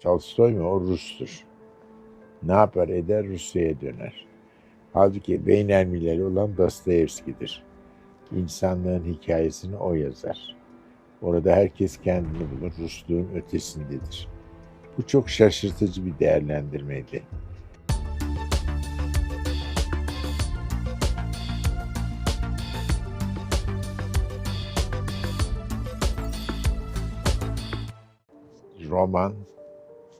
Tolstoy mu? O Rus'tur. Ne yapar eder Rusya'ya döner. Halbuki Beynelmileli olan Dostoyevski'dir. İnsanlığın hikayesini o yazar. Orada herkes kendini bulur, Rusluğun ötesindedir. Bu çok şaşırtıcı bir değerlendirmeydi. Roman,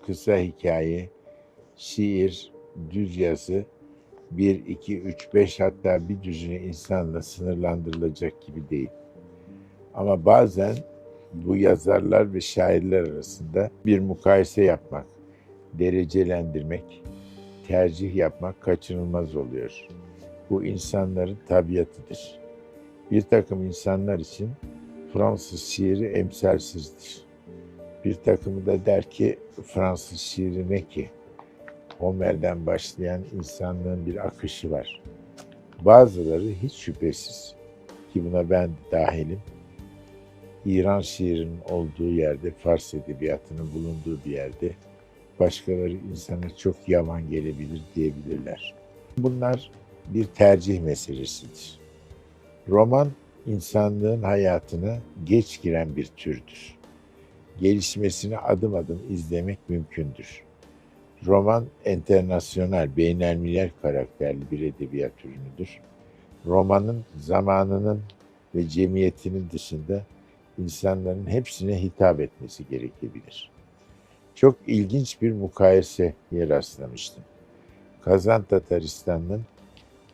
kısa hikaye, şiir, düz yazı, 1, 2, 3, 5 hatta bir düzine insanla sınırlandırılacak gibi değil. Ama bazen bu yazarlar ve şairler arasında bir mukayese yapmak, derecelendirmek, tercih yapmak kaçınılmaz oluyor. Bu insanların tabiatıdır. Bir takım insanlar için Fransız şiiri emsalsizdir. Bir takımı da der ki Fransız şiiri ne ki? Homer'den başlayan insanlığın bir akışı var. Bazıları hiç şüphesiz ki buna ben dahilim. İran şiirinin olduğu yerde, Fars edebiyatının bulunduğu bir yerde başkaları insana çok yaman gelebilir diyebilirler. Bunlar bir tercih meselesidir. Roman insanlığın hayatına geç giren bir türdür. Gelişmesini adım adım izlemek mümkündür. Roman enternasyonel, beynelmiler karakterli bir edebiyat ürünüdür. Romanın zamanının ve cemiyetinin dışında insanların hepsine hitap etmesi gerekebilir. Çok ilginç bir mukayeseye rastlamıştım. Kazan Tataristan'ın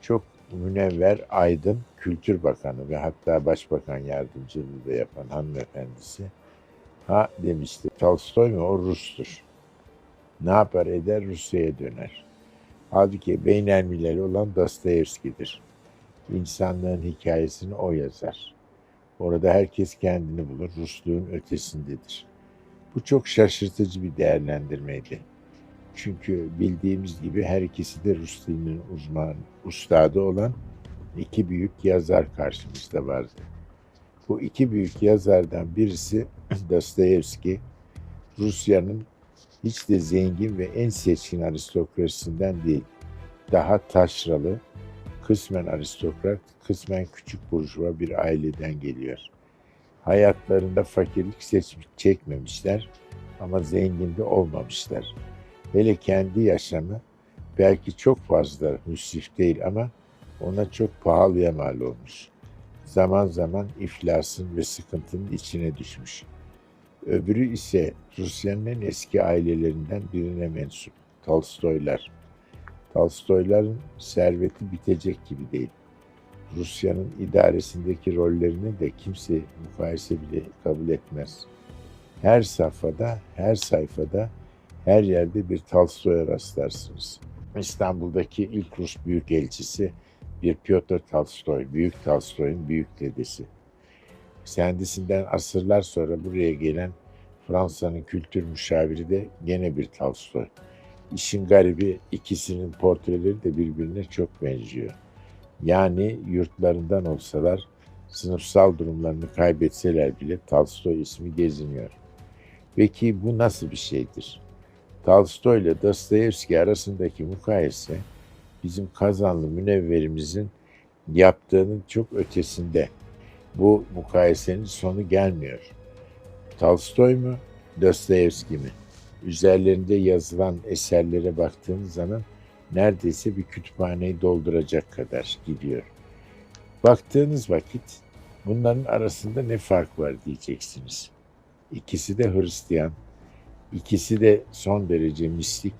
çok münevver, aydın Kültür Bakanı ve hatta Başbakan Yardımcılığı da yapan hanımefendisi ha demişti. Tolstoy mu? O Rus'tur. Ne yapar eder Rusya'ya döner. Halbuki Beynelmileli olan Dostoyevski'dir. İnsanlığın hikayesini o yazar. Orada herkes kendini bulur, Rusluğun ötesindedir. Bu çok şaşırtıcı bir değerlendirmeydi. Çünkü bildiğimiz gibi her ikisi de Rus dilinin uzman, ustadı olan iki büyük yazar karşımızda vardı. Bu iki büyük yazardan birisi Dostoyevski, Rusya'nın hiç de zengin ve en seçkin aristokrasisinden değil, daha taşralı, kısmen aristokrat, kısmen küçük burjuva bir aileden geliyor. Hayatlarında fakirlik seçmiş, çekmemişler ama zengin de olmamışlar. Hele kendi yaşamı belki çok fazla müsrif değil ama ona çok pahalıya mal olmuş. Zaman zaman iflasın ve sıkıntının içine düşmüş. Öbürü ise Rusya'nın en eski ailelerinden birine mensup. Tolstoylar. Tolstoyların serveti bitecek gibi değil. Rusya'nın idaresindeki rollerini de kimse mukayese bile kabul etmez. Her safhada, her sayfada, her yerde bir Tolstoy'a rastlarsınız. İstanbul'daki ilk Rus büyükelçisi bir Piotr Tolstoy, Büyük Tolstoy'un büyük dedesi. Kendisinden asırlar sonra buraya gelen Fransa'nın kültür müşaviri de gene bir Tolstoy. İşin garibi ikisinin portreleri de birbirine çok benziyor. Yani yurtlarından olsalar, sınıfsal durumlarını kaybetseler bile Tolstoy ismi geziniyor. Peki bu nasıl bir şeydir? Tolstoy ile Dostoyevski arasındaki mukayese bizim kazanlı münevverimizin yaptığının çok ötesinde. Bu mukayesenin sonu gelmiyor. Tolstoy mu, Dostoyevski mi? Üzerlerinde yazılan eserlere baktığınız zaman neredeyse bir kütüphaneyi dolduracak kadar gidiyor. Baktığınız vakit bunların arasında ne fark var diyeceksiniz. İkisi de Hristiyan, ikisi de son derece mistik,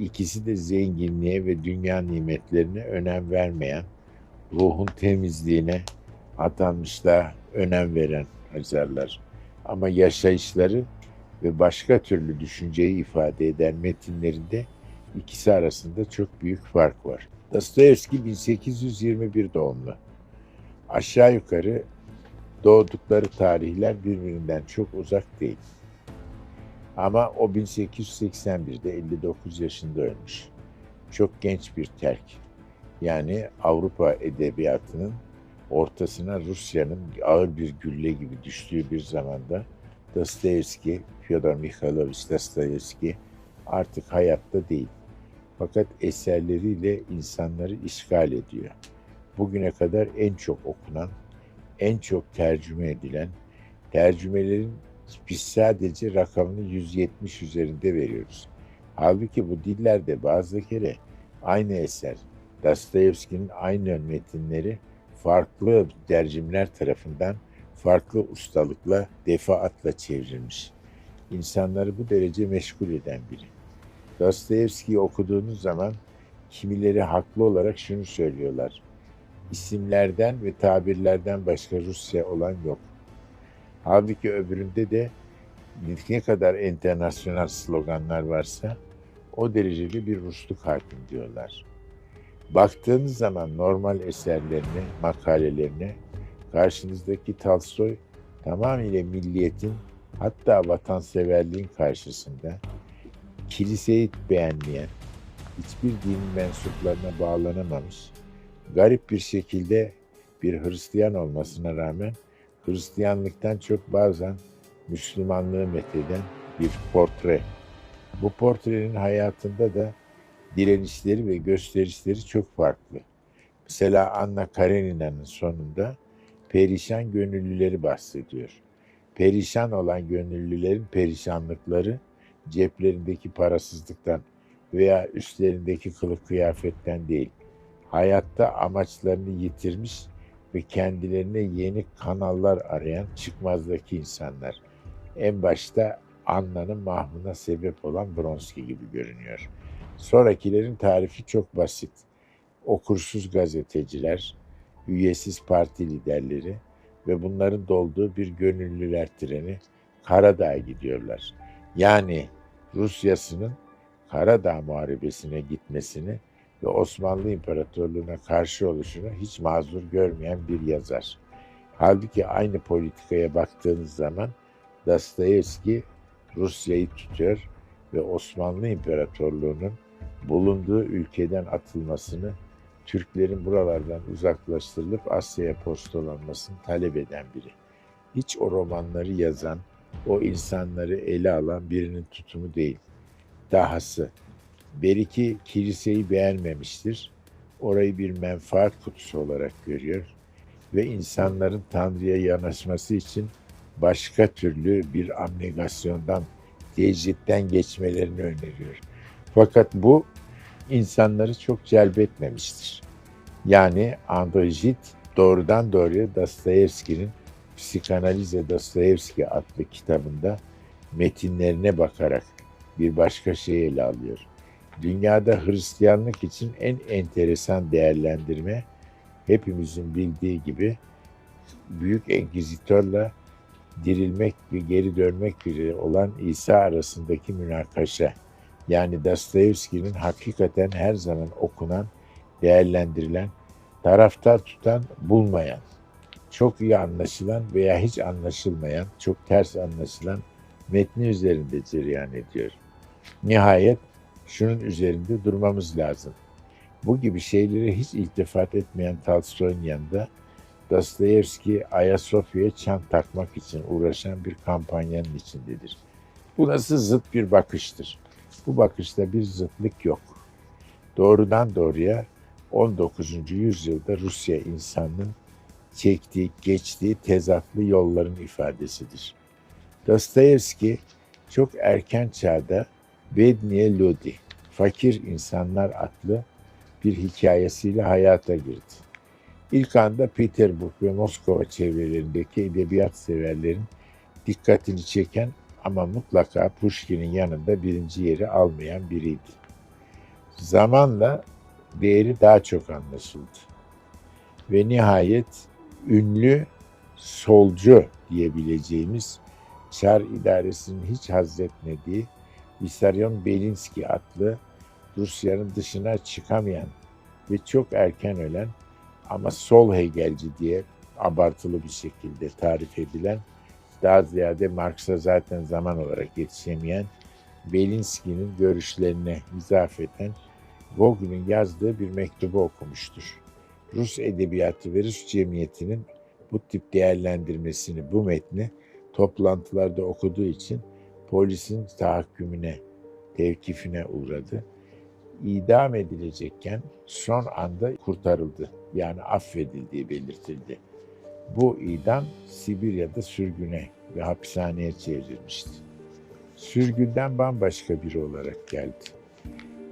ikisi de zenginliğe ve dünya nimetlerine önem vermeyen, ruhun temizliğine atanmışlığa önem veren yazarlar. Ama yaşayışları ve başka türlü düşünceyi ifade eden metinlerinde ikisi arasında çok büyük fark var. Dostoyevski 1821 doğumlu. Aşağı yukarı doğdukları tarihler birbirinden çok uzak değil. Ama o 1881'de 59 yaşında ölmüş. Çok genç bir terk. Yani Avrupa edebiyatının ortasına Rusya'nın ağır bir gülle gibi düştüğü bir zamanda Dostoyevski, Fyodor Mikhailovich Dostoyevski artık hayatta değil. Fakat eserleriyle insanları işgal ediyor. Bugüne kadar en çok okunan, en çok tercüme edilen, tercümelerin biz sadece rakamını 170 üzerinde veriyoruz. Halbuki bu dillerde bazı kere aynı eser, Dostoyevski'nin aynı metinleri farklı tercümler tarafından farklı ustalıkla, defaatla çevrilmiş. İnsanları bu derece meşgul eden biri. Dostoyevski'yi okuduğunuz zaman kimileri haklı olarak şunu söylüyorlar. İsimlerden ve tabirlerden başka Rusya olan yok. Halbuki öbüründe de ne kadar internasyonel sloganlar varsa o derecede bir Rusluk hakim diyorlar. Baktığınız zaman normal eserlerine, makalelerine karşınızdaki Talstoy tamamıyla milliyetin hatta vatanseverliğin karşısında kiliseyi beğenmeyen, hiçbir dinin mensuplarına bağlanamamış, garip bir şekilde bir Hristiyan olmasına rağmen Hristiyanlıktan çok bazen Müslümanlığı metheden bir portre. Bu portrenin hayatında da direnişleri ve gösterişleri çok farklı. Mesela Anna Karenina'nın sonunda perişan gönüllüleri bahsediyor. Perişan olan gönüllülerin perişanlıkları ceplerindeki parasızlıktan veya üstlerindeki kılık kıyafetten değil. Hayatta amaçlarını yitirmiş ve kendilerine yeni kanallar arayan çıkmazdaki insanlar. En başta Anna'nın mahvına sebep olan Bronski gibi görünüyor. Sonrakilerin tarifi çok basit. Okursuz gazeteciler, üyesiz parti liderleri ve bunların dolduğu bir gönüllüler treni Karadağ'a gidiyorlar. Yani Rusyasının Karadağ Muharebesi'ne gitmesini ve Osmanlı İmparatorluğu'na karşı oluşunu hiç mazur görmeyen bir yazar. Halbuki aynı politikaya baktığınız zaman Dostoyevski Rusya'yı tutuyor ve Osmanlı İmparatorluğu'nun bulunduğu ülkeden atılmasını, Türklerin buralardan uzaklaştırılıp Asya'ya postalanmasını talep eden biri. Hiç o romanları yazan, o insanları ele alan birinin tutumu değil. Dahası, Beriki kiliseyi beğenmemiştir. Orayı bir menfaat kutusu olarak görüyor ve insanların Tanrı'ya yanaşması için başka türlü bir abnegasyondan, tecrütten geçmelerini öneriyor. Fakat bu insanları çok celbetmemiştir. Yani Andrejit doğrudan doğruya Dostoyevski'nin Psikanalize Dostoyevski adlı kitabında metinlerine bakarak bir başka şey ele alıyor. Dünyada Hristiyanlık için en enteresan değerlendirme hepimizin bildiği gibi büyük enkizitörle dirilmek ve geri dönmek biri olan İsa arasındaki münakaşa. Yani Dostoyevski'nin hakikaten her zaman okunan, değerlendirilen, taraftar tutan, bulmayan, çok iyi anlaşılan veya hiç anlaşılmayan, çok ters anlaşılan metni üzerinde cereyan ediyor. Nihayet şunun üzerinde durmamız lazım. Bu gibi şeylere hiç iltifat etmeyen Tolstoy'un yanında Dostoyevski Ayasofya'ya çan takmak için uğraşan bir kampanyanın içindedir. Bu nasıl zıt bir bakıştır? Bu bakışta bir zıtlık yok. Doğrudan doğruya 19. yüzyılda Rusya insanının çektiği, geçtiği tezatlı yolların ifadesidir. Dostoyevski çok erken çağda Bedniye Lodi, Fakir İnsanlar adlı bir hikayesiyle hayata girdi. İlk anda Peterburg ve Moskova çevrelerindeki edebiyat severlerin dikkatini çeken ama mutlaka Pushkin'in yanında birinci yeri almayan biriydi. Zamanla değeri daha çok anlaşıldı. Ve nihayet ünlü solcu diyebileceğimiz Çar idaresinin hiç hazretmediği Vissarion Belinski adlı Rusya'nın dışına çıkamayan ve çok erken ölen ama sol Hegelci diye abartılı bir şekilde tarif edilen daha ziyade Marx'a zaten zaman olarak yetişemeyen Belinski'nin görüşlerine izafeten Gogol'ün yazdığı bir mektubu okumuştur. Rus edebiyatı ve Rus cemiyetinin bu tip değerlendirmesini, bu metni toplantılarda okuduğu için polisin tahakkümüne, tevkifine uğradı. İdam edilecekken son anda kurtarıldı. Yani affedildiği belirtildi. Bu idam Sibirya'da sürgüne ve hapishaneye çevrilmişti. Sürgünden bambaşka biri olarak geldi.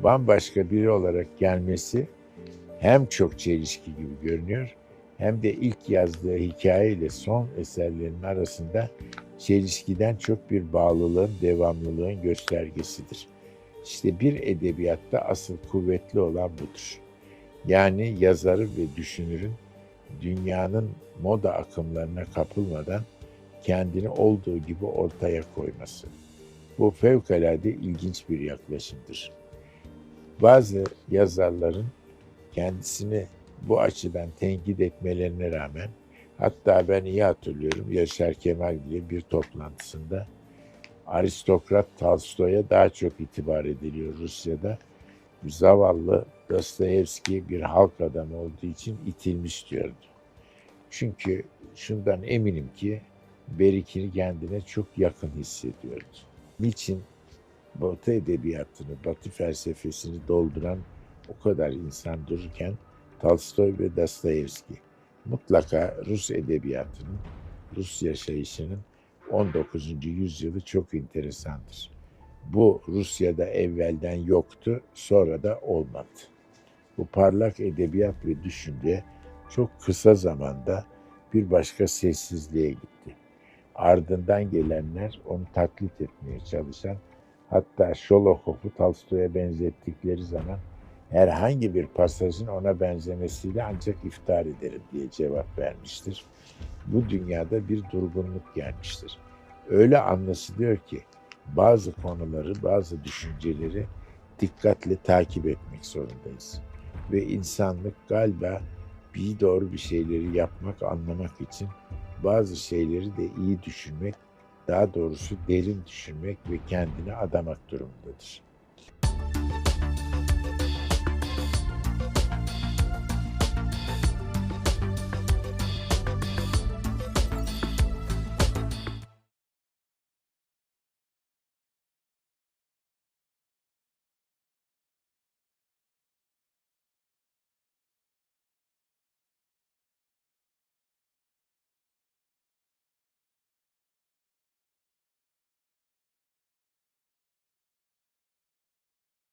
Bambaşka biri olarak gelmesi hem çok çelişki gibi görünüyor hem de ilk yazdığı hikaye ile son eserlerin arasında çelişkiden çok bir bağlılığın, devamlılığın göstergesidir. İşte bir edebiyatta asıl kuvvetli olan budur. Yani yazarı ve düşünürün dünyanın moda akımlarına kapılmadan kendini olduğu gibi ortaya koyması. Bu fevkalade ilginç bir yaklaşımdır. Bazı yazarların kendisini bu açıdan tenkit etmelerine rağmen hatta ben iyi hatırlıyorum Yaşar Kemal bile bir toplantısında aristokrat Tolstoy'a daha çok itibar ediliyor Rusya'da. Zavallı Dostoyevski bir halk adamı olduğu için itilmiş diyordu. Çünkü şundan eminim ki Berikini kendine çok yakın hissediyordu. Niçin Batı edebiyatını, Batı felsefesini dolduran o kadar insan dururken Tolstoy ve Dostoyevski mutlaka Rus edebiyatının, Rus yaşayışının 19. yüzyılı çok enteresandır. Bu Rusya'da evvelden yoktu, sonra da olmadı. Bu parlak edebiyat ve düşünce çok kısa zamanda bir başka sessizliğe gitti. Ardından gelenler onu taklit etmeye çalışan, hatta Şolokov'u Tolstoy'a benzettikleri zaman herhangi bir pasajın ona benzemesiyle ancak iftihar ederim diye cevap vermiştir. Bu dünyada bir durgunluk gelmiştir. Öyle anlaşılıyor ki bazı konuları, bazı düşünceleri dikkatle takip etmek zorundayız. Ve insanlık galiba bir doğru bir şeyleri yapmak, anlamak için bazı şeyleri de iyi düşünmek, daha doğrusu derin düşünmek ve kendini adamak durumundadır.